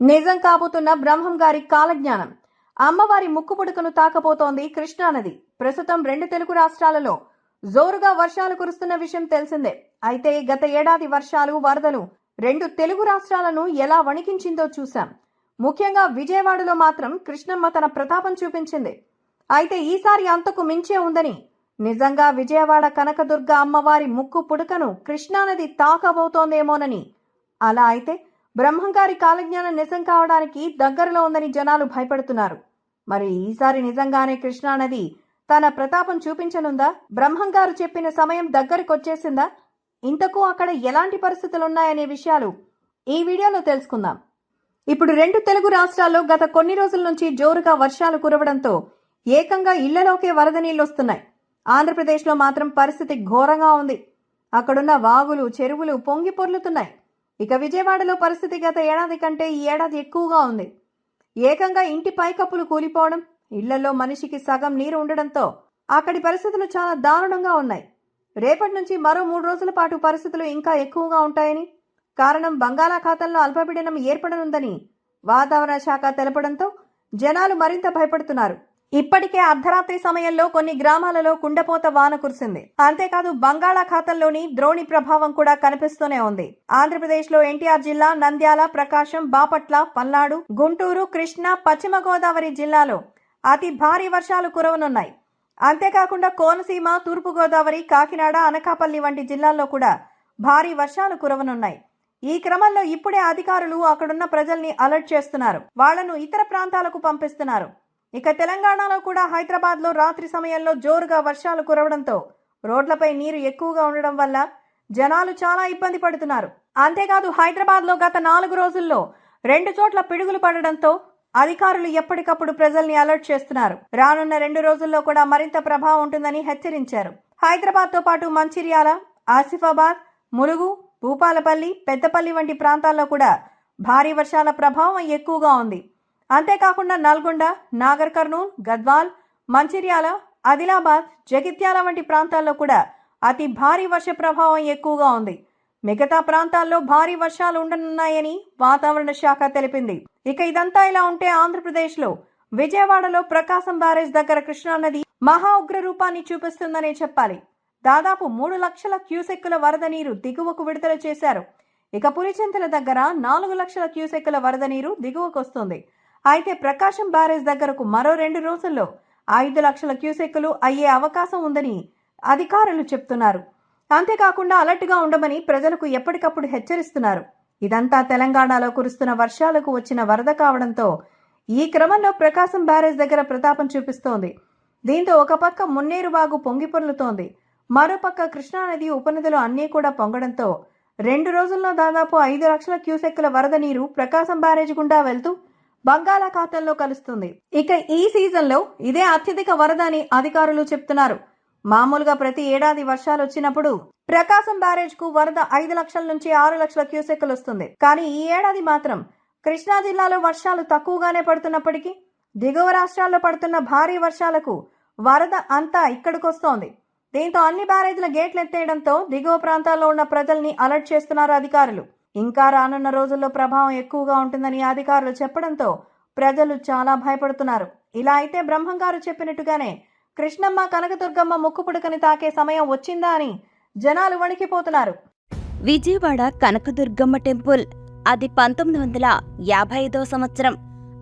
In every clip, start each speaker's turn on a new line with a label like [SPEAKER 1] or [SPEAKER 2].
[SPEAKER 1] నిజం కాబోతున్న బ్రహ్మం గారి కాలజ్ఞానం. అమ్మవారి ముక్కు పుడకను తాకబోతోంది కృష్ణానది ప్రస్తుతం రెండు తెలుగు రాష్ట్రాలలో జోరుగా వర్షాలు కురుస్తున్న విషయం తెలిసిందే. అయితే గత ఏడాది వర్షాలు వరదలు రెండు తెలుగు రాష్ట్రాలను ఎలా వణికించిందో చూశాం. ముఖ్యంగా విజయవాడలో మాత్రం కృష్ణమ్మ తన ప్రతాపం చూపించింది. అయితే ఈసారి అంతకు మించే ఉందని నిజంగా విజయవాడ కనకదుర్గ అమ్మవారి ముక్కు పుడకను కృష్ణానది తాకబోతోందేమోనని అలా అయితే బ్రహ్మంగారి కాలజ్ఞానం నిజం కావడానికి దగ్గరలో ఉందని జనాలు భయపడుతున్నారు. మరి ఈసారి నిజంగానే కృష్ణానది తన ప్రతాపం చూపించనుందా? బ్రహ్మంగారు చెప్పిన సమయం దగ్గరకొచ్చేసిందా? ఇంతకు అక్కడ ఎలాంటి పరిస్థితులున్నాయనే విషయాలు ఈ వీడియోలో తెలుసుకుందాం. ఇప్పుడు రెండు తెలుగు రాష్ట్రాల్లో గత కొన్ని రోజుల నుంచి జోరుగా వర్షాలు కురవడంతో ఏకంగా ఇళ్ళలోకే వరద నీళ్ళొస్తున్నాయి ఆంధ్రప్రదేశ్లో మాత్రం పరిస్థితి ఘోరంగా ఉంది. అక్కడున్న వాగులు చెరువులు పొంగి పొర్లుతున్నాయి. ఇక విజయవాడలో పరిస్థితి గత ఏడాది కంటే ఈ ఏడాది ఎక్కువగా ఉంది. ఏకంగా ఇంటి పైకప్పులు కూలిపోవడం ఇళ్ళలో మనిషికి సగం నీరు ఉండడంతో అక్కడి పరిస్థితులు చాలా దారుణంగా ఉన్నాయి. రేపటి నుంచి మరో మూడు రోజుల పాటు పరిస్థితులు ఇంకా ఎక్కువగా ఉంటాయని కారణం బంగాళాఖాతంలో అల్పపీడనం ఏర్పడనుందని వాతావరణ శాఖ తెలపడంతో జనాలు మరింత భయపడుతున్నారు. ఇప్పటికే అర్ధరాత్రి సమయంలో కొన్ని గ్రామాలలో కుండపోత వాన కురిసింది. అంతేకాదు బంగాళాఖాతంలోని ద్రోణి ప్రభావం కూడా కనిపిస్తూనే ఉంది. ఆంధ్రప్రదేశ్లో ఎన్టీఆర్ జిల్లా నంద్యాల ప్రకాశం బాపట్ల పల్నాడు గుంటూరు కృష్ణా పశ్చిమ గోదావరి జిల్లాలో అతి భారీ వర్షాలు కురవనున్నాయి. అంతేకాకుండా కోనసీమ తూర్పు గోదావరి కాకినాడ అనకాపల్లి వంటి జిల్లాల్లో కూడా భారీ వర్షాలు కురవనున్నాయి. ఈ క్రమంలో ఇప్పుడే అధికారులు అక్కడున్న ప్రజల్ని అలర్ట్ చేస్తున్నారు. వాళ్ళను ఇతర ప్రాంతాలకు పంపిస్తున్నారు. ఇక తెలంగాణలో కూడా హైదరాబాద్లో రాత్రి సమయంలో జోరుగా వర్షాలు కురవడంతో రోడ్లపై నీరు ఎక్కువగా ఉండడం వల్ల జనాలు చాలా ఇబ్బంది పడుతున్నారు. అంతేకాదు హైదరాబాద్లో గత నాలుగు రోజుల్లో రెండు చోట్ల పిడుగులు పడడంతో అధికారులు ఎప్పటికప్పుడు ప్రజల్ని అలర్ట్ చేస్తున్నారు. రానున్న రెండు రోజుల్లో కూడా మరింత ప్రభావం ఉంటుందని హెచ్చరించారు. హైదరాబాద్తో పాటు మంచిర్యాల ఆసిఫాబాద్ ములుగు భూపాలపల్లి పెద్దపల్లి వంటి ప్రాంతాల్లో కూడా భారీ వర్షాల ప్రభావం ఎక్కువగా ఉంది. అంతేకాకుండా నల్గొండ నాగర్ కర్నూల్ గద్వాల్ మంచిర్యాల ఆదిలాబాద్ జగిత్యాల వంటి ప్రాంతాల్లో కూడా అతి భారీ వర్ష ప్రభావం ఎక్కువగా ఉంది. మిగతా ప్రాంతాల్లో భారీ వర్షాలు ఉండనున్నాయని వాతావరణ శాఖ తెలిపింది. ఇక ఇదంతా ఇలా ఉంటే ఆంధ్రప్రదేశ్లో విజయవాడలో ప్రకాశం బ్యారేజ్ దగ్గర కృష్ణానది మహా ఉగ్ర రూపాన్ని చూపిస్తుందనే చెప్పాలి. దాదాపు మూడు లక్షల క్యూసెక్కుల వరద నీరు దిగువకు విడుదల చేశారు. ఇక పులిచింతల దగ్గర నాలుగు లక్షల క్యూసెక్కుల వరద నీరు దిగువకు వస్తుంది. అయితే ప్రకాశం బ్యారేజ్ దగ్గరకు మరో రెండు రోజుల్లో ఐదు లక్షల క్యూసెక్కులు అయ్యే అవకాశం ఉందని అధికారులు చెప్తున్నారు. అంతేకాకుండా అలర్ట్గా ఉండమని ప్రజలకు ఎప్పటికప్పుడు హెచ్చరిస్తున్నారు. ఇదంతా తెలంగాణలో కురుస్తున్న వర్షాలకు వచ్చిన వరద కావడంతో ఈ క్రమంలో ప్రకాశం బ్యారేజ్ దగ్గర ప్రతాపం చూపిస్తోంది. దీంతో ఒక పక్క మున్నేరు వాగు పొంగి పొర్లుతోంది. మరోపక్క కృష్ణానది ఉపనదులు అన్నీ కూడా పొంగడంతో రెండు రోజుల్లో దాదాపు ఐదు లక్షల క్యూసెక్కుల వరద నీరు ప్రకాశం బ్యారేజ్ గుండా వెళ్తూ బంగాళాఖాతంలో కలుస్తుంది. ఇక ఈ సీజన్లో ఇదే అత్యధిక వరద అని అధికారులు చెప్తున్నారు. మామూలుగా ప్రతి ఏడాది వర్షాలు వచ్చినప్పుడు ప్రకాశం బ్యారేజ్కు వరద ఐదు లక్షల నుంచి ఆరు లక్షల క్యూసెక్కులు వస్తుంది. కానీ ఈ ఏడాది మాత్రం కృష్ణా జిల్లాలో వర్షాలు తక్కువగానే పడుతున్నప్పటికీ దిగువ రాష్ట్రాల్లో పడుతున్న భారీ వర్షాలకు వరద అంతా ఇక్కడికొస్తోంది దీంతో అన్ని బ్యారేజ్ల గేట్లు ఎత్తేయడంతో దిగువ ప్రాంతాల్లో ఉన్న ప్రజల్ని అలర్ట్ చేస్తున్నారు అధికారులు. ఇంకా రానున్న రోజుల్లో ప్రభావం ఎక్కువగా ఉంటుందని అధికారులు చెప్పడంతో ప్రజలు చాలా భయపడుతున్నారు. ఇలా అయితే బ్రహ్మంగారు చెప్పినట్టుగానే కృష్ణమ్మ కనకదుర్గమ్మ ముక్కు పుడకని తాకే సమయం వచ్చిందా అని జనాలు వణికిపోతున్నారు.
[SPEAKER 2] విజయవాడ కనకదుర్గమ్మ టెంపుల్ అది పంతొమ్మిది వందల యాభై ఐదవ సంవత్సరం.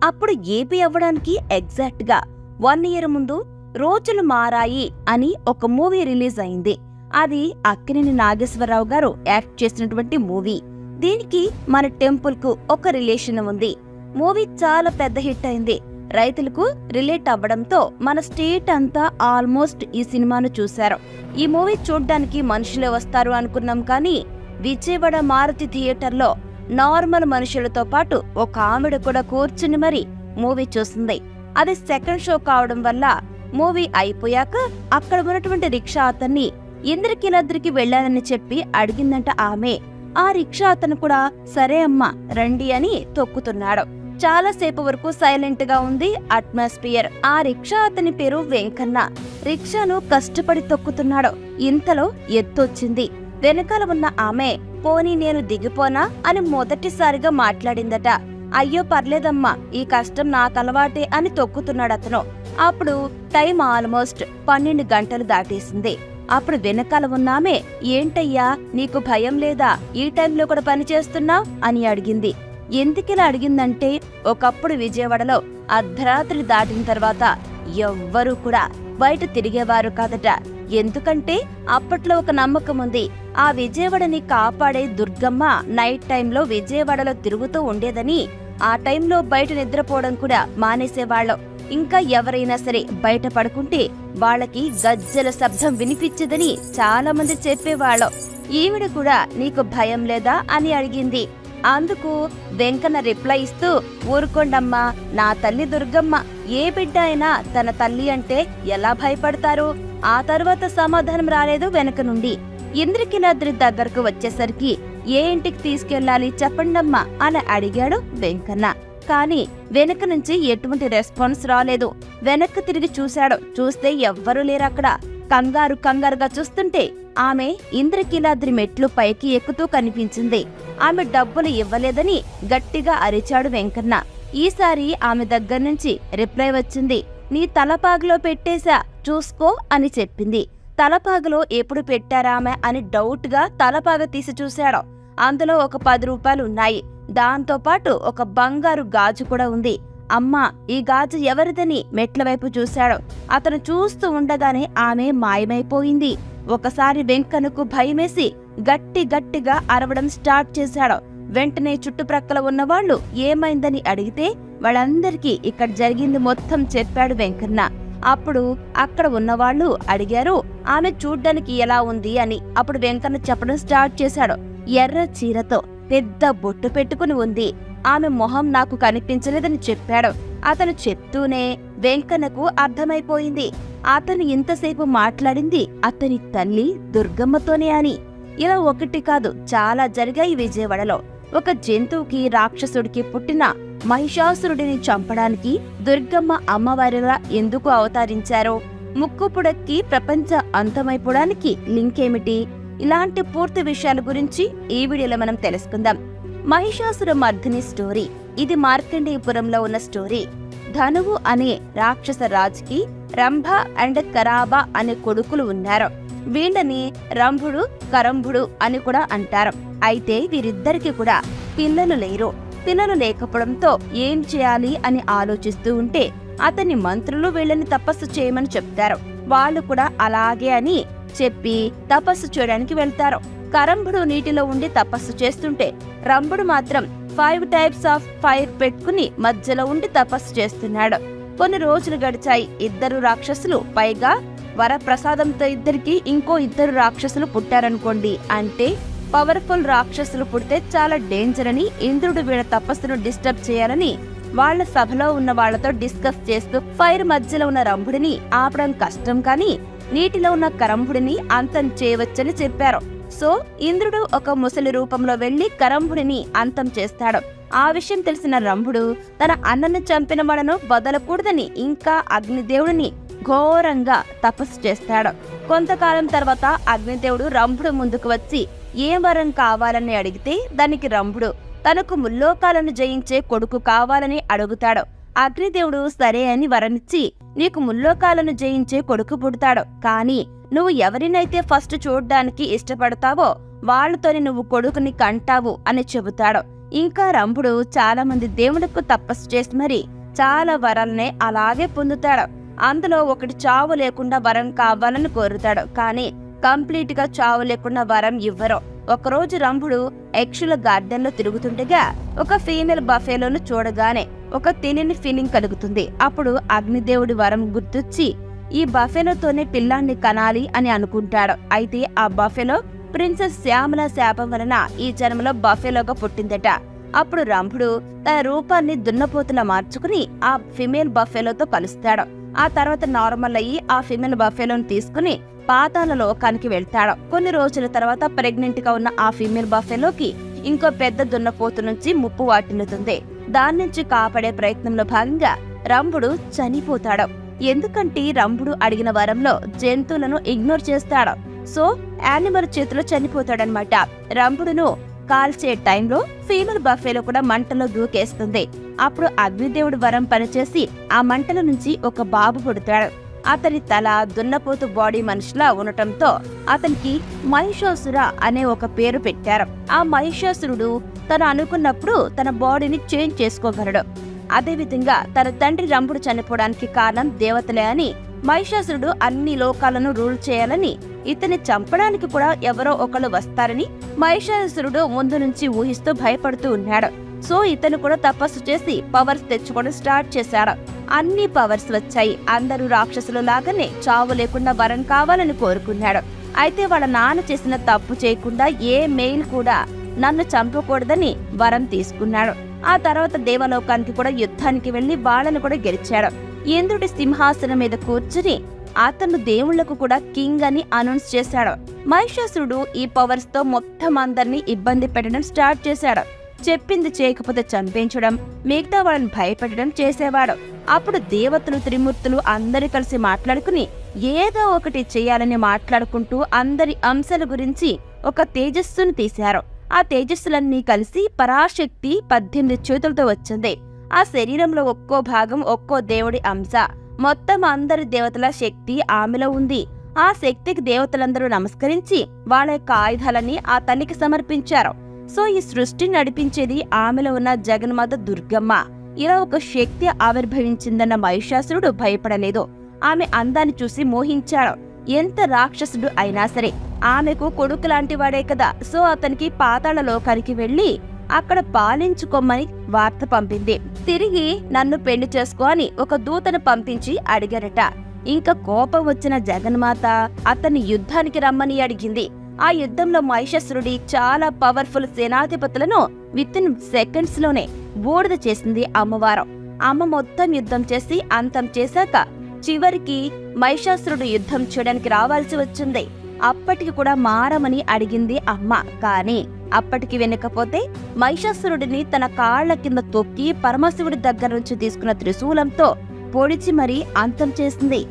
[SPEAKER 2] అప్పుడు ఏపీ అవ్వడానికి ఎగ్జాక్ట్గా వన్ ఇయర్ ముందు రోజులు మారాయి అని ఒక మూవీ రిలీజ్ అయింది. అది అక్కినేని నాగేశ్వరరావు గారు యాక్ట్ చేసినటువంటి మూవీ. దీనికి మన టెంపుల్కు ఒక రిలేషన్ ఉంది. మూవీ చాలా పెద్ద హిట్ అయింది. రైతులకు రిలేట్ అవ్వడంతో మన స్టేట్ అంతా ఆల్మోస్ట్ ఈ సినిమాను చూశారు. ఈ మూవీ చూడ్డానికి మనుషులే వస్తారు అనుకున్నాం కానీ విజయవాడ మారుతి థియేటర్లో నార్మల్ మనుషులతో పాటు ఒక ఆవిడ కూడా కూర్చుని మరి మూవీ చూసింది. అది సెకండ్ షో కావడం వల్ల మూవీ అయిపోయాక అక్కడ ఉన్నటువంటి రిక్షా అతన్ని ఇంద్రకీలాద్రికి వెళ్ళాలని చెప్పి అడిగిందంట ఆమె. ఆ రిక్షా అతను కూడా సరే అమ్మా రండి అని తొక్కుతున్నాడు. చాలాసేపు వరకు సైలెంట్గా ఉంది అట్మాస్ఫియర్. ఆ రిక్షా అతని పేరు వెంకన్న. రిక్షాను కష్టపడి తొక్కుతున్నాడు. ఇంతలో ఎత్తొచ్చింది. వెనకాల ఉన్న ఆమె పోనీ నేను దిగిపోనా? అని మొదటిసారిగా మాట్లాడిందట. అయ్యో పర్లేదమ్మా ఈ కష్టం నాకు అలవాటే అని తొక్కుతున్నాడు అతను. అప్పుడు టైం ఆల్మోస్ట్ పన్నెండు గంటలు దాటేసింది. అప్పుడు వెనకాల ఉన్నామే ఏంటయ్యా నీకు భయం లేదా? ఈ టైంలో కూడా పనిచేస్తున్నావు అని అడిగింది. ఎందుకిలా అడిగిందంటే ఒకప్పుడు విజయవాడలో అర్ధరాత్రి దాటిన తర్వాత ఎవ్వరూ కూడా బయట తిరిగేవారు కాదట. ఎందుకంటే అప్పట్లో ఒక నమ్మకం ఉంది. ఆ విజయవాడని కాపాడే దుర్గమ్మ నైట్ టైంలో విజయవాడలో తిరుగుతూ ఉండేదని ఆ టైంలో బయట నిద్రపోవడం కూడా మానేసేవాళ్ళం. ఇంకా ఎవరైనా సరే బయట పడుకుంటే వాళ్ళకి గజ్జల శబ్దం వినిపించదని చాలా మంది చెప్పేవాళ్ళం. ఈవిడ కూడా నీకు భయం లేదా? అని అడిగింది. అందుకు వెంకన్న రిప్లై ఇస్తూ ఊరుకోండమ్మా నా తల్లి దుర్గమ్మ ఏ బిడ్డ అయినా తన తల్లి అంటే ఎలా భయపడతారు? ఆ తర్వాత సమాధానం రాలేదు వెనక నుండి. ఇంద్రకినాద్రి దగ్గరకు వచ్చేసరికి ఏ ఇంటికి తీసుకెళ్ళాలి చెప్పండమ్మా? అని అడిగాడు వెంకన్న. కానీ వెనక నుంచి ఎటువంటి రెస్పాన్స్ రాలేదు. వెనక్కి తిరిగి చూశాడు. చూస్తే ఎవ్వరూ లేరక్కడ కంగారు కంగారుగా చూస్తుంటే ఆమె ఇంద్రకీలాద్రి మెట్లు పైకి ఎక్కుతూ కనిపించింది. ఆమె డబ్బులు ఇవ్వలేదని గట్టిగా అరిచాడు వెంకన్న. ఈసారి ఆమె దగ్గర నుంచి రిప్లై వచ్చింది. నీ తలపాగులో పెట్టేశా చూసుకో అని చెప్పింది. తలపాగులో ఎప్పుడు పెట్టారామె అని డౌట్గా తలపాగ తీసి చూశాడు. అందులో ఒక పది రూపాయలు ఉన్నాయి దాంతోపాటు ఒక బంగారు గాజు కూడా ఉంది. అమ్మా ఈ గాజు ఎవరిదని మెట్ల వైపు చూశాడు. అతను చూస్తూ ఉండగానే ఆమె మాయమైపోయింది. ఒకసారి వెంకన్నకు భయమేసి గట్టి గట్టిగా అరవడం స్టార్ట్ చేశాడు. వెంటనే చుట్టుప్రక్కల ఉన్నవాళ్ళు ఏమైందని అడిగితే వాళ్ళందరికీ ఇక్కడ జరిగింది మొత్తం చెప్పాడు వెంకన్న. అప్పుడు అక్కడ ఉన్నవాళ్ళు అడిగారు ఆమె చూడ్డానికి ఎలా ఉంది? అని. అప్పుడు వెంకన్న చెప్పడం స్టార్ట్ చేశాడు ఎర్ర చీరతో. పెద్ద బొట్టు పెట్టుకుని ఉంది. ఆమె మొహం నాకు కనిపించలేదని చెప్పాడు. అతను చెప్తూనే వెంకన్నకు అర్థమైపోయింది. అతను ఇంతసేపు మాట్లాడింది అతని తల్లి దుర్గమ్మతోనే అని. ఇలా ఒకటి కాదు చాలా జరిగాయి విజయవాడలో. ఒక జంతువుకి రాక్షసుడికి పుట్టిన మహిషాసురుడిని చంపడానికి దుర్గమ్మ అమ్మవారిలా ఎందుకు అవతరించారో? ముక్కుపుడక్కి ప్రపంచ అంతమైపోవడానికి లింక్ ఏమిటి ఇలాంటి పూర్తి విషయాల గురించి ఈ వీడియోలో మనం తెలుసుకుందాం. మహిషాసుర మర్దిని స్టోరీ. ఇది మార్కండేయపురంలో ఉన్న స్టోరీ. ధనువు అనే రాక్షస రాజుకి రంభ అండ్ కరాబా అనే కొడుకులు ఉన్నారు. వీళ్ళని రంభుడు కరంభుడు అని కూడా అంటారు. అయితే వీరిద్దరికి కూడా పిల్లలు లేరు. పిల్లలు లేకపోవడంతో ఏం చేయాలి అని ఆలోచిస్తూ ఉంటే అతని మంత్రులు వీళ్ళని తపస్సు చేయమని చెప్తారు. వాళ్ళు కూడా అలాగే అని చెప్పి తపస్సు చేయడానికి వెళ్తారు. కరంభుడు నీటిలో ఉండి తపస్సు చేస్తుంటే రంభుడు మాత్రం ఫైవ్ టైప్స్ ఆఫ్ ఫైర్ పెట్టుకుని మధ్యలో ఉండి తపస్సు చేస్తున్నాడు. కొన్ని రోజులు గడిచాయి ఇద్దరు రాక్షసులు పైగా వరప్రసాదంతో ఇద్దరికి ఇంకో ఇద్దరు రాక్షసులు పుట్టారనుకోండి అంటే పవర్ఫుల్ రాక్షసులు పుడితే చాలా డేంజర్ అని ఇంద్రుడు వీళ్ళ తపస్సును డిస్టర్బ్ చేయాలని వాళ్ళ సభలో ఉన్న వాళ్ళతో డిస్కస్ చేస్తూ ఫైర్ మధ్యలో ఉన్న రంభుడిని ఆపడం కష్టం కానీ నీటిలో ఉన్న కరంభుడిని అంతం చేయవచ్చని చెప్పారు. సో ఇంద్రుడు ఒక ముసలి రూపంలో వెళ్ళి కరంభుడిని అంతం చేస్తాడు. ఆ విషయం తెలిసిన రంభుడు తన అన్నను చంపిన వాళ్ళను వదలకూడదని ఇంకా అగ్నిదేవుడిని ఘోరంగా తపస్సు చేస్తాడు. కొంతకాలం తర్వాత అగ్నిదేవుడు రంభుడు ముందుకు వచ్చి ఏ వరం కావాలని అడిగితే దానికి రంభుడు తనకు ముల్లోకాలను జయించే కొడుకు కావాలని అడుగుతాడు. అగ్నిదేవుడు సరే అని వరమిచ్చి నీకు ముల్లోకాలను జయించే కొడుకు పుడతాడు. కానీ నువ్వు ఎవరినైతే ఫస్ట్ చూడడానికి ఇష్టపడతావో వాళ్ళతోని నువ్వు కొడుకుని కంటావు అని చెబుతాడు. ఇంకా రంభుడు చాలా మంది దేవుడికి తపస్సు చేసి మరి చాలా వరాలనే అలాగే పొందుతాడు. అందులో ఒకటి చావు లేకుండా వరం కావాలని కోరుతాడు. కానీ కంప్లీట్గా చావు లేకుండా వరం ఇవ్వరు. ఒకరోజు రంభుడు యక్షుల గార్డెన్లో తిరుగుతుండగా ఒక ఫీమేల్ బఫేలోను చూడగానే ఒక తినని ఫీలింగ్ కలుగుతుంది. అప్పుడు అగ్నిదేవుడి వరం గుర్తొచ్చి ఈ బఫెలోతోనే పిల్లాన్ని కనాలి అని అనుకుంటాడు. అయితే ఆ బఫెలో ప్రిన్సెస్ శ్యామల శాపం వలన ఈ జన్మలో బఫేలోగా పుట్టిందట. అప్పుడు రంభుడు తన రూపాన్ని దున్నపోతులా మార్చుకుని ఆ ఫిమేల్ బఫెలోతో కలుస్తాడు. ఆ తర్వాత నార్మల్ అయ్యి ఆ ఫిమేల్ బఫేలోను తీసుకుని పాతాల లోకానికి వెళ్తాడు. కొన్ని రోజుల తర్వాత ప్రెగ్నెంట్గా ఉన్న ఆ ఫీమేల్ బఫెలోకి ఇంకో పెద్ద దున్నపోతు నుంచి ముప్పు వాటిల్లుతుంది. దాని నుంచి కాపాడే ప్రయత్నంలో భాగంగా రంభుడు చనిపోతాడు. ఎందుకంటే రంభుడు అడిగిన వరంలో జంతువులను ఇగ్నోర్ చేస్తాడు. సో యానిమల్ చేతిలో చనిపోతాడనమాట. రంభుడును కాల్చే టైంలో ఫీమేల్ బఫేలో కూడా మంటలో దూకేస్తుంది. అప్పుడు అగ్నిదేవుడు వరం పనిచేసి ఆ మంటల నుంచి ఒక బాబు పుడతాడు. అతని తల దున్నపోతు బాడీ మనిషిలా ఉండటంతో అతనికి మహిషాసుర అనే ఒక పేరు పెట్టారు. ఆ మహిషాసురుడు తను అనుకున్నప్పుడు తన బాడీని చేంజ్ చేసుకోగలడు. అదేవిధంగా తన తండ్రి రంపుడు చనిపోవడానికి కారణం దేవతలే అని మహిషాసురుడు అన్ని లోకాలను రూల్ చేయాలని ఇతన్ని చంపడానికి కూడా ఎవరో ఒకళ్ళు వస్తారని మహిషాసురుడు ముందు నుంచి ఊహిస్తూ భయపడుతూ ఉన్నాడు. సో ఇతను కూడా తపస్సు చేసి పవర్స్ తెచ్చుకోవడం స్టార్ట్ చేశాడు. అన్ని పవర్స్ వచ్చాయి. అందరూ రాక్షసులు లాగానే చావు లేకుండా వరం కావాలని కోరుకున్నాడు. అయితే వాళ్ళ నాన్న చేసిన తప్పు చేయకుండా ఏ మెయిల్ కూడా నన్ను చంపకూడదని వరం తీసుకున్నాడు. ఆ తర్వాత దేవలోకానికి కూడా యుద్ధానికి వెళ్ళి వాళ్ళను కూడా గెలిచాడు. ఇంద్రుడి సింహాసనం మీద కూర్చుని అతను దేవుళ్ళకు కూడా కింగ్ అని అనౌన్స్ చేశాడు. మహిషాసురుడు ఈ పవర్స్తో మొత్తం అందరినీ ఇబ్బంది పెట్టడం స్టార్ట్ చేశాడు. చెప్పింది చేయకపోతే చంపించడం మిగతా వాళ్ళని భయపెట్టడం చేసేవాడు. అప్పుడు దేవతలు త్రిమూర్తులు అందరి కలిసి మాట్లాడుకుని ఏదో ఒకటి చేయాలని మాట్లాడుకుంటూ అందరి అంశాల గురించి ఒక తేజస్సును తీశారు. ఆ తేజస్సులన్నీ కలిసి పరాశక్తి పద్దెనిమిది చేతులతో వచ్చింది. ఆ శరీరంలో ఒక్కో భాగం ఒక్కో దేవుడి అంశ. మొత్తం అందరి దేవతల శక్తి ఆమెలో ఉంది. ఆ శక్తికి దేవతలందరూ నమస్కరించి వాళ్ళ యొక్క ఆయుధాలని ఆ తల్లికి సమర్పించారు. సో ఈ సృష్టి నడిపించేది ఆమెలో ఉన్న జగన్మాత దుర్గమ్మ. ఇలా ఒక శక్తి ఆవిర్భవించిందన్న మహిషాసురుడు భయపడలేదు. ఆమె అందాన్ని చూసి మోహించాడు. ఎంత రాక్షసుడు అయినా సరే ఆమెకు కొడుకు లాంటి వాడే కదా. సో అతనికి పాతాళ లోకానికి వెళ్ళి అక్కడ పాలించుకోమని వార్త పంపింది. తిరిగి నన్ను పెళ్ళి చేసుకో అని ఒక దూతను పంపించి అడిగారట. ఇంకా కోపం వచ్చిన జగన్మాత అతన్ని యుద్ధానికి రమ్మని అడిగింది. ఆ యుద్ధంలో మహిషాసురుడి చాలా పవర్ఫుల్ సేనాధిపతులను విత్ ఇన్ సెకండ్స్లోనే బూడిద చేసింది అమ్మవారు. అమ్మ మొత్తం యుద్ధం చేసి అంతం చేశాక చివరికి మహిషాసురుడు యుద్ధం చేయడానికి రావాల్సి వచ్చింది. అప్పటికి కూడా మారమని అడిగింది అమ్మ. కానీ అప్పటికి వెనకపోతే మహిషాసురుడిని తన కాళ్ళ కింద తొక్కి పరమశివుడి దగ్గర నుంచి తీసుకున్న త్రిశూలంతో పొడిచి మరీ అంతం చేసింది.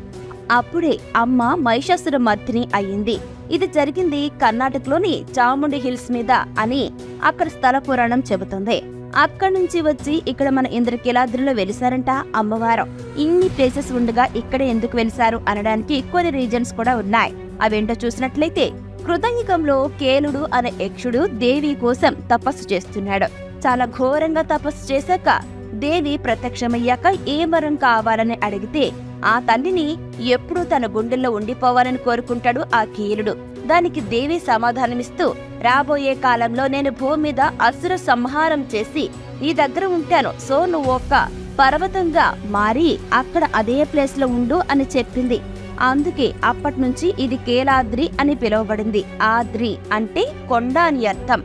[SPEAKER 2] అప్పుడే అమ్మ మహిషాసుర మర్తిని అయ్యింది. ఇది జరిగింది కర్ణాటకలోని చాముండి హిల్స్ మీద అని అక్కడ స్థల పురాణం చెబుతుంది. అక్కడి నుంచి వచ్చి ఇక్కడ మన ఇంద్రకీలాద్రిలో వెలిసారంట అమ్మవారు. ఇన్ని ప్లేసెస్ ఉండగా ఇక్కడ ఎందుకు వెలిసారు అనడానికి కొన్ని రీజన్స్ కూడా ఉన్నాయి. అవేంటో చూసినట్లయితే కృతయుగంలో కేలుడు అనే యక్షుడు దేవి కోసం తపస్సు చేస్తున్నాడు. చాలా ఘోరంగా తపస్సు చేశాక దేవి ప్రత్యక్షమయ్యాక ఏ వరం కావాలని అడిగితే ఆ తల్లిని ఎప్పుడూ తన గుండెల్లో ఉండిపోవాలని కోరుకుంటాడు ఆ కీలుడు. దానికి దేవి సమాధానమిస్తూ రాబోయే కాలంలో నేను భూమి మీద అసుర సంహారం చేసి నీ దగ్గర ఉంటాను. సో నువ్వు ఒక పర్వతంగా మారి అక్కడ అదే ప్లేస్లో ఉండు అని చెప్పింది. అందుకే అప్పటి నుంచి ఇది కేలాద్రి అని పిలువబడింది. ఆద్రి అంటే కొండ అని అర్థం.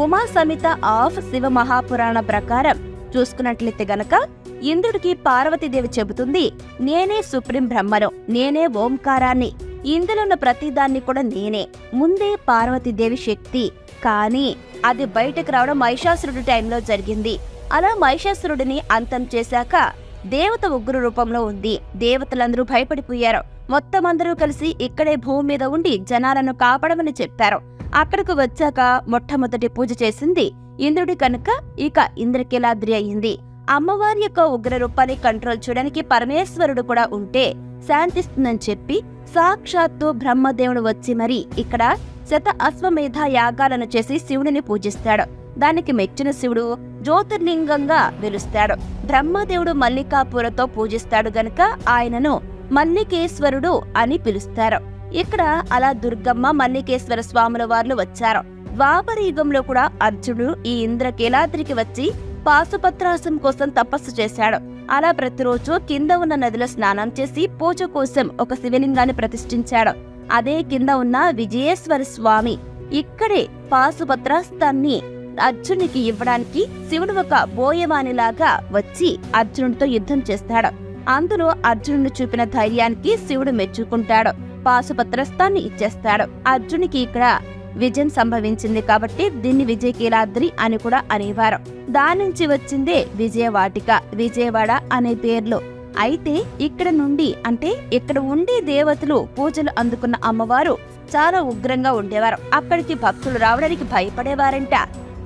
[SPEAKER 2] ఉమా సమిత ఆఫ్ శివ మహాపురాణ ప్రకారం చూసుకున్నట్లయితే గనక ఇంద్రుడికి పార్వతీదేవి చెబుతుంది నేనే సుప్రీం బ్రహ్మను నేనే ఓంకారాన్ని. ఇందులో ఉన్న ప్రతిదాన్ని కూడా నేనే. ముందే పార్వతీదేవి శక్తి. కానీ అది బయటకు రావడం మహిషాసురుడి టైంలో జరిగింది. అలా మహిషాసురుడిని అంతం చేశాక దేవత ఉగ్ర రూపంలో ఉంది. దేవతలందరూ భయపడిపోయారు. మొత్తం అందరూ కలిసి ఇక్కడే భూమి మీద ఉండి జనాలను కాపాడమని చెప్పారు. అక్కడకు వచ్చాక మొట్టమొదటి పూజ చేసింది ఇంద్రుడి కనుక. ఇక ఇంద్రకీలాద్రి అయింది. అమ్మవారి యొక్క ఉగ్ర రూపాన్ని కంట్రోల్ చేయడానికి పరమేశ్వరుడు కూడా ఉంటే శాంతిస్తుందని చెప్పి సాక్షాత్తు బ్రహ్మదేవుడు వచ్చి మరి ఇక్కడ శత అశ్వమేధ యాగాలను చేసి శివుడిని పూజిస్తాడు. దానికి మెచ్చిన శివుడు జ్యోతిర్లింగంగా వెలుస్తాడు. బ్రహ్మదేవుడు మల్లికాపూరతో పూజిస్తాడు గనుక ఆయనను మల్లికేశ్వరుడు అని పిలుస్తారు. ఇక్కడ అలా దుర్గమ్మ మల్లికేశ్వర స్వాముల వార్లు వచ్చారు. ద్వాపర యుగంలో కూడా అర్జునుడు ఈ ఇంద్రకేలాద్రికి వచ్చి పాశుపత్రాసం కోసం తపస్సు చేశాడు. అలా ప్రతిరోజు కింద ఉన్న నదిలో స్నానం చేసి పూజ కోసం ఒక శివలింగాన్ని ప్రతిష్ఠించాడు. అదే కింద ఉన్న విజయేశ్వర స్వామి. ఇక్కడే పాశుపత్రాస్తాన్ని అర్జునికి ఇవ్వడానికి శివుడు ఒక బోయవానిలాగా వచ్చి అర్జునుడితో యుద్ధం చేస్తాడు. అందులో అర్జునుడు చూపిన ధైర్యానికి శివుడు మెచ్చుకుంటాడు. పాశుపత్రస్తాన్ని ఇచ్చేస్తాడు. అర్జునికి ఇక్కడ విజయం సంభవించింది కాబట్టి దీన్ని విజయకీలాద్రి అని కూడా అనేవారు. దాని నుంచి వచ్చిందే విజయవాటిక విజయవాడ అనే పేర్లు. అయితే ఇక్కడ నుండి అంటే ఇక్కడ ఉండే దేవతలు పూజలు అందుకున్న అమ్మవారు చాలా ఉగ్రంగా ఉండేవారు. అక్కడికి భక్తులు రావడానికి భయపడేవారంట.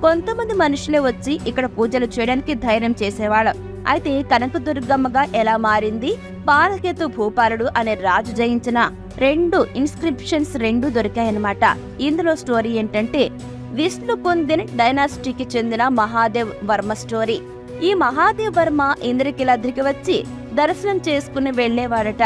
[SPEAKER 2] కొంతమంది మనుషులే వచ్చి ఇక్కడ పూజలు చేయడానికి ధైర్యం చేసేవాళ్ళు. అయితే కనకదుర్గమ్మగా ఎలా మారింది? పాలకేతు భూపాలుడు అనే రాజు జయించిన రెండు ఇన్స్క్రిప్షన్స్ రెండు దొరికాయన్నమాట. ఇందులో స్టోరీ ఏంటంటే విష్ణు పొందిన డైనాసిటీకి చెందిన మహాదేవ్ వర్మ స్టోరీ ఈ మహాదేవ్ వర్మ ఇంద్రకిలాద్రికి వచ్చి దర్శనం చేసుకుని వెళ్ళేవాడట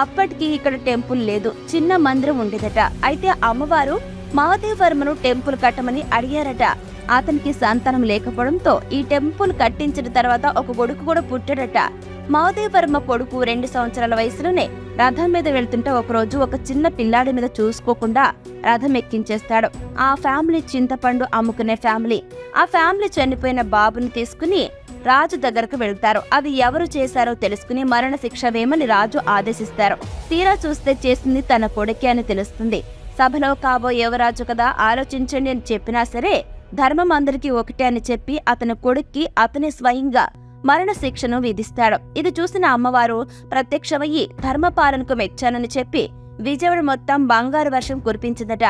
[SPEAKER 2] అప్పటికి ఇక్కడ టెంపుల్ లేదు చిన్న మందిరం ఉండేదట. అయితే అమ్మవారు మహాదేవ్ వర్మను టెంపుల్ కట్టమని అడిగారట. అతనికి సంతానం లేకపోవడంతో ఈ టెంపుల్ కట్టించిన తర్వాత ఒక కొడుకు కూడా పుట్టాడట. మహదేవర్మ కొడుకు రెండు సంవత్సరాల వయసులోనే రథం మీద వెళ్తుంటే ఒకరోజు ఒక చిన్న పిల్లాడి మీద చూసుకోకుండా రథం ఎక్కించేస్తాడు. ఆ ఫ్యామిలీ చింతపండు అమ్ముకునే ఫ్యామిలీ. ఆ ఫ్యామిలీ చనిపోయిన బాబుని తీసుకుని రాజు దగ్గరకు వెళ్తారు. అది ఎవరు చేశారో తెలుసుకుని మరణ శిక్ష వేయమని రాజు ఆదేశిస్తారు. తీరా చూస్తే చేసింది తన కొడుకే అని తెలుస్తుంది. సభలో కాబో యువరాజు కదా ఆలోచించండి అని చెప్పినా సరే ధర్మం అందరికీ ఒకటే అని చెప్పి అతని కొడుక్కి అతని స్వయంగా మరణ శిక్షను విధిస్తాడు. ఇది చూసిన అమ్మవారు ప్రత్యక్షమయ్యి ధర్మపాలనకు మెచ్చానని చెప్పి విజయవాడ మొత్తం బంగారు వర్షం కురిపించిందట.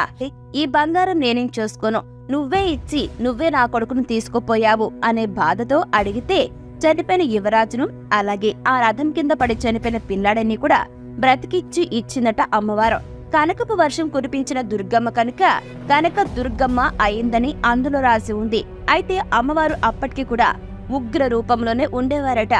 [SPEAKER 2] ఈ బంగారం నేనేం చేసుకోను? నువ్వే ఇచ్చి నువ్వే నా కొడుకును తీసుకుపోయావు అనే బాధతో అడిగితే చనిపోయిన యువరాజును అలాగే ఆ రథం కింద పడి చనిపోయిన పిల్లాడని కూడా బ్రతికిచ్చి ఇచ్చిందట అమ్మవారు. కనకపు వర్షం కురిపించిన దుర్గమ్మ కనుక కనక దుర్గమ్మ అయిందని అందులో రాసి ఉంది. అయితే అమ్మవారు అప్పటికి కూడా ఉగ్ర రూపంలోనే ఉండేవారట.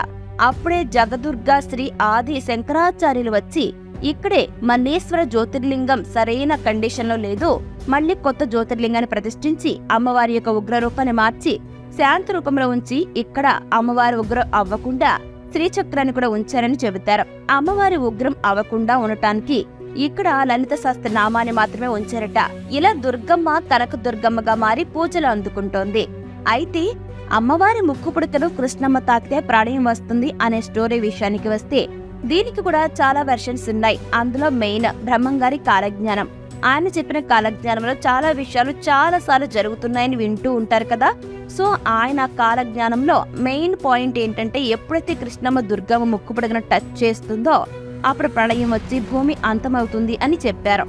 [SPEAKER 2] అప్పుడే జగదుర్గా శ్రీ ఆది శంకరాచార్యులు వచ్చి ఇక్కడే మన్నేశ్వర జ్యోతిర్లింగం సరైన కండిషన్లో లేదు మళ్ళీ కొత్త జ్యోతిర్లింగాన్ని ప్రతిష్ఠించి అమ్మవారి యొక్క ఉగ్ర రూపాన్ని మార్చి శాంతి రూపంలో ఉంచి ఇక్కడ అమ్మవారి ఉగ్రం అవ్వకుండా శ్రీచక్రాన్ని కూడా ఉంచారని చెబుతారు. అమ్మవారి ఉగ్రం అవ్వకుండా ఉండటానికి ఇక్కడ లలిత శాస్త్ర నామాన్ని మాత్రమే ఉంచారట. ఇలా దుర్గమ్మ కనక దుర్గమ్మగా మారి పూజలు అందుకుంటోంది. అయితే అమ్మవారి ముక్కు పుడకలు కృష్ణమ్మ తాకితే ప్రాణయం వస్తుంది అనే స్టోరీ విషయానికి వస్తే దీనికి కూడా చాలా వెర్షన్స్ ఉన్నాయి. అందులో మెయిన్ బ్రహ్మంగారి కాలజ్ఞానం. ఆయన చెప్పిన కాలజ్ఞానంలో చాలా విషయాలు చాలా సార్లు జరుగుతున్నాయని వింటూ ఉంటారు కదా. సో ఆయన కాలజ్ఞానంలో మెయిన్ పాయింట్ ఏంటంటే ఎప్పుడైతే కృష్ణమ్మ దుర్గమ్మ ముక్కుపడగన టచ్ చేస్తుందో అప్పుడు ప్రళయం వచ్చి భూమి అంతమవుతుంది అని చెప్పారు.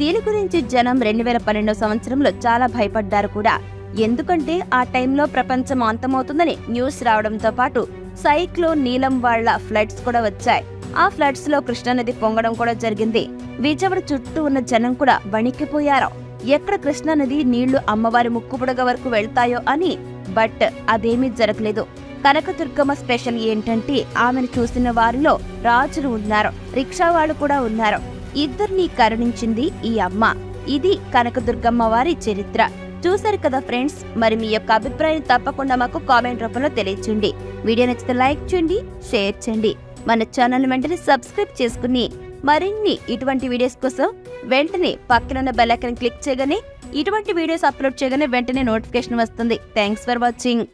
[SPEAKER 2] దీని గురించి జనం రెండు వేల పన్నెండో సంవత్సరంలో చాలా భయపడ్డారు కూడా. ఎందుకంటే ఆ టైంలో ప్రపంచం అంతమవుతుందని న్యూస్ రావడంతో పాటు సైక్లో నీలం వాళ్ళ ఫ్లడ్స్ కూడా వచ్చాయి. ఆ ఫ్లడ్స్లో కృష్ణానది పొంగడం కూడా జరిగింది. విజయవాడ చుట్టూ ఉన్న జనం కూడా వణికిపోయారు. ఎక్కడ కృష్ణానది నీళ్ళు అమ్మవారి ముక్కుపుడగ వరకు వెళ్తాయో అని బట్ అదేమీ జరగలేదు. కనకదుర్గమ్మ స్పెషల్ ఏంటంటే ఆమెను చూసిన వారిలో రాజులు ఉన్నారు రిక్షా వాళ్ళు కూడా ఉన్నారు. ఇద్దరిని కరుణించింది ఈ అమ్మ. ఇది కనకదుర్గమ్మ వారి చరిత్ర. చూశారు కదా ఫ్రెండ్స్? మరి మీ యొక్క అభిప్రాయం తప్పకుండా మాకు కామెంట్ రూపంలో తెలియచేయండి. వీడియో నచ్చితే లైక్ చేయండి షేర్ చేయండి. మన ఛానల్ వెంటనే సబ్స్క్రైబ్ చేసుకుని మరిన్ని ఇటువంటి వీడియోస్ కోసం వెంటనే పక్కనున్న బెల్ ఐకాన్ క్లిక్ చేయగానే ఇటువంటి వీడియోస్ అప్లోడ్ చేయగానే వెంటనే నోటిఫికేషన్ వస్తుంది. Thanks for watching.